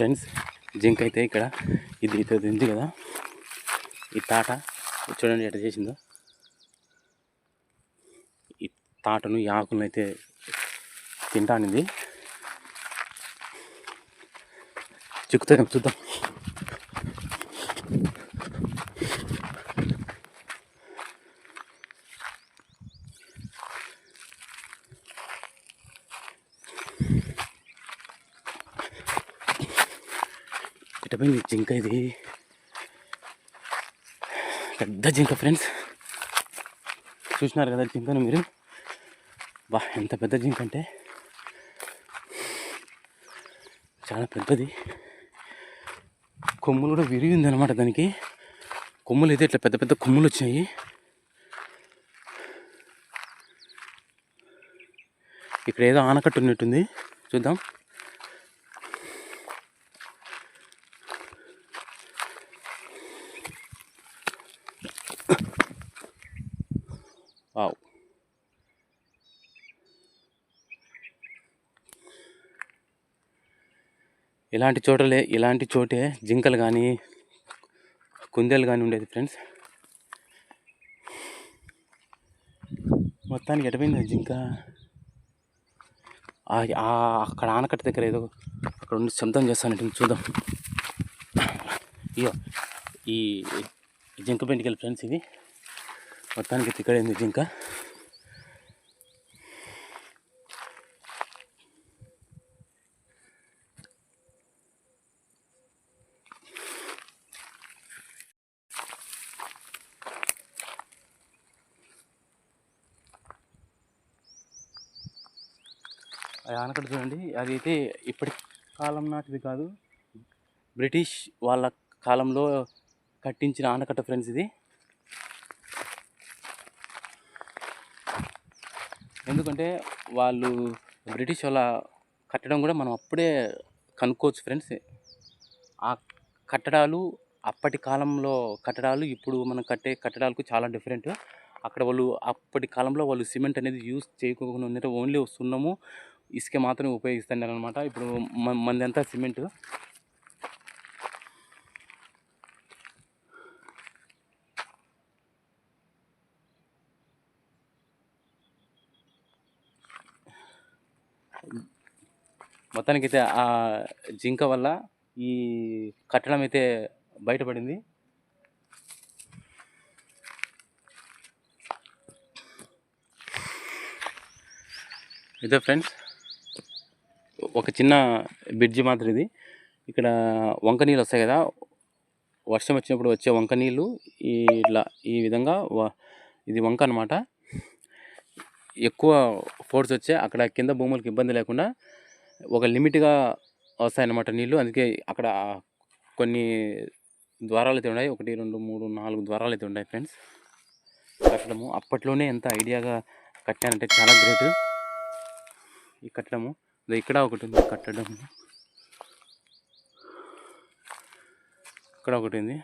Friends zinc అయితే ఇక్కడ ఇది ఇది ఉంది కదా. ఈ తాట చూడండి ఎట్లా చేసిందో. ఈ తాటను ఈ ఆకులను అయితే తింటానిది. చిక్కుతాయి చూద్దాం. ఇటపోయింది జింక ఇది. పెద్ద జింక ఫ్రెండ్స్. చూసినారు కదా జింకను మీరు? బా ఎంత పెద్ద జింక అంటే? చాలా పెద్దది. కొమ్ములు కూడా విరిగింది అనమాట దానికి. కొమ్ములు అయితే ఇట్లా పెద్ద పెద్ద కొమ్ములు వచ్చాయి. ఇక్కడ ఏదో ఆనకట్టు ఉన్నట్టుంది. చూద్దాం. ఇలాంటి చోటలే ఇలాంటి చోటే జింకలు కానీ కుందేలు కానీ ఉండేది ఫ్రెండ్స్. మొత్తానికి ఎటపోయింది జింక? అక్కడ ఆనకట్ట దగ్గర ఏదో అక్కడ ఉండి శబ్దం చేస్తానంటే చూద్దాం. ఇయో ఈ జింక పెంటికల్ ఫ్రెండ్స్ ఇది. మొత్తానికి తిక్కడైంది జింక? ఆనకట్ట చూడండి. అది అయితే ఇప్పటి కాలం నాటిది కాదు. బ్రిటిష్ వాళ్ళ కాలంలో కట్టించిన ఆనకట్ట ఫ్రెండ్స్ ఇది. ఎందుకంటే వాళ్ళు బ్రిటిష్ వాళ్ళ కట్టడం కూడా మనం అప్పుడే కనుక్కోవచ్చు ఫ్రెండ్స్ ఆ కట్టడాలు అప్పటి కాలంలో కట్టడాలు ఇప్పుడు మనం కట్టే కట్టడాలకు చాలా డిఫరెంట్ అక్కడ వాళ్ళు అప్పటి కాలంలో వాళ్ళు సిమెంట్ అనేది యూస్ చేయకుండా ఓన్లీ సున్నము ఇసుక మాత్రమే ఉపయోగిస్తున్నారు అనమాట ఇప్పుడు మందంతా సిమెంటు సిమెంట్. మొత్తానికైతే ఆ జింక వల్ల ఈ కట్టడం అయితే బయటపడింది. ఇదే ఫ్రెండ్స్ ఒక చిన్న బ్రిడ్జి మాత్రం ఇది ఇక్కడ వంక నీళ్ళు వస్తాయి కదా. వర్షం వచ్చినప్పుడు వచ్చే వంక నీళ్ళు ఈ ఇట్లా ఈ విధంగా వ- ఇది వంక అనమాట ఎక్కువ ఫోర్స్ వచ్చే అక్కడ కింద భూములకు ఇబ్బంది లేకుండా ఒక లిమిట్గా వస్తాయన్నమాట నీళ్ళు. అందుకే అక్కడ కొన్ని ద్వారాలు అయితే ఉన్నాయి. ఒకటి రెండు మూడు నాలుగు ద్వారాలు అయితే ఉన్నాయి ఫ్రెండ్స్. కట్టడము. అప్పట్లోనే ఎంత ఐడియాగా కట్టానంటే చాలా గ్రేట్ ఈ కట్టడము. ఇక్కడ ఒకటి ఉంది కట్టడం. ఇక్కడ ఒకటి ఉంది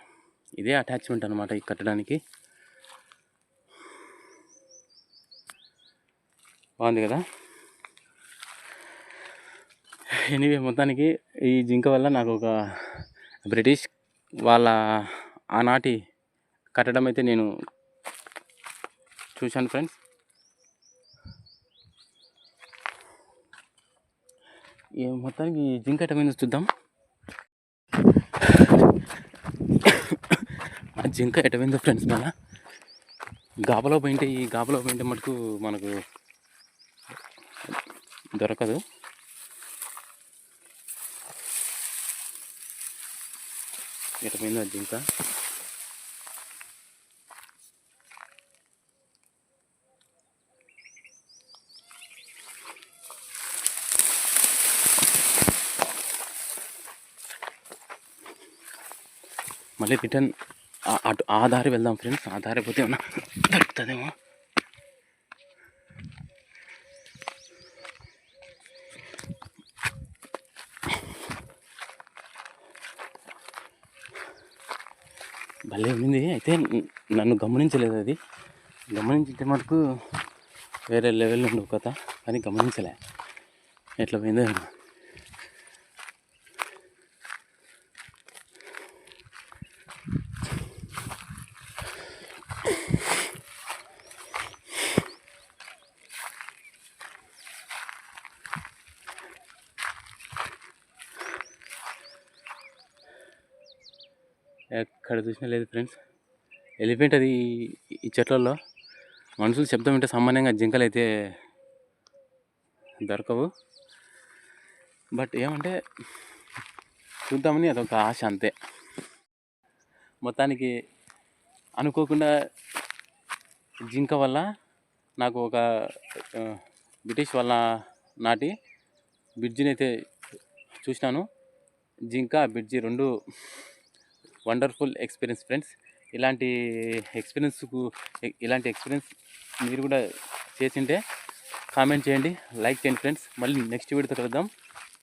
ఇదే అటాచ్మెంట్ అనమాట ఈ కట్టడానికి. బాగుంది కదా? ఎనీవే మొత్తానికి ఈ జింక వల్ల నాకు ఒక బ్రిటిష్ వాళ్ళ ఆనాటి కట్టడం అయితే నేను చూశాను ఫ్రెండ్స్ మొత్తానికి ఈ జింక ఎటమైందో చూద్దాం. ఆ జింక ఎటమైందో ఫ్రెండ్స్ మన గాబలో పోయింటే ఈ గాబలో పోయింటే మటుకు మనకు దొరకదు. ఎటమైందో జింక? మళ్ళీ రిటర్న్ అటు ఆ దారి వెళ్దాం ఫ్రెండ్స్. ఆ దారి పోతే ఏమన్నా దొరుకుతుందేమో భలే ఉంది అయితే నన్ను గమనించలేదు అది. గమనించితే మటుకు వేరే లెవెల్ ఉండవు కథ కానీ గమనించలే. ఎట్లా పోయిందో ఎక్కడ చూసినా లేదు ఫ్రెండ్స్. ఎలిఫెంట్ అది ఈ చెట్లలో. మనుషులు శబ్దం వింటే సామాన్యంగా జింకలు అయితే దొరకవు. బట్ ఏమంటే చూద్దామని అదొక ఆశ అంతే. మొత్తానికి అనుకోకుండా జింక వల్ల నాకు ఒక బ్రిటిష్ వల్ల నాటి బ్రిడ్జిని అయితే చూసినాను. జింక బ్రిడ్జి రెండు వండర్ఫుల్ ఎక్స్పీరియన్స్ ఫ్రెండ్స్. ఇలాంటి ఎక్స్పీరియన్స్కు ఇలాంటి ఎక్స్పీరియన్స్ మీరు కూడా చేసింటే కామెంట్ చేయండి లైక్ చేయండి ఫ్రెండ్స్. మళ్ళీ నెక్స్ట్ వీడియోతో కలుద్దాం.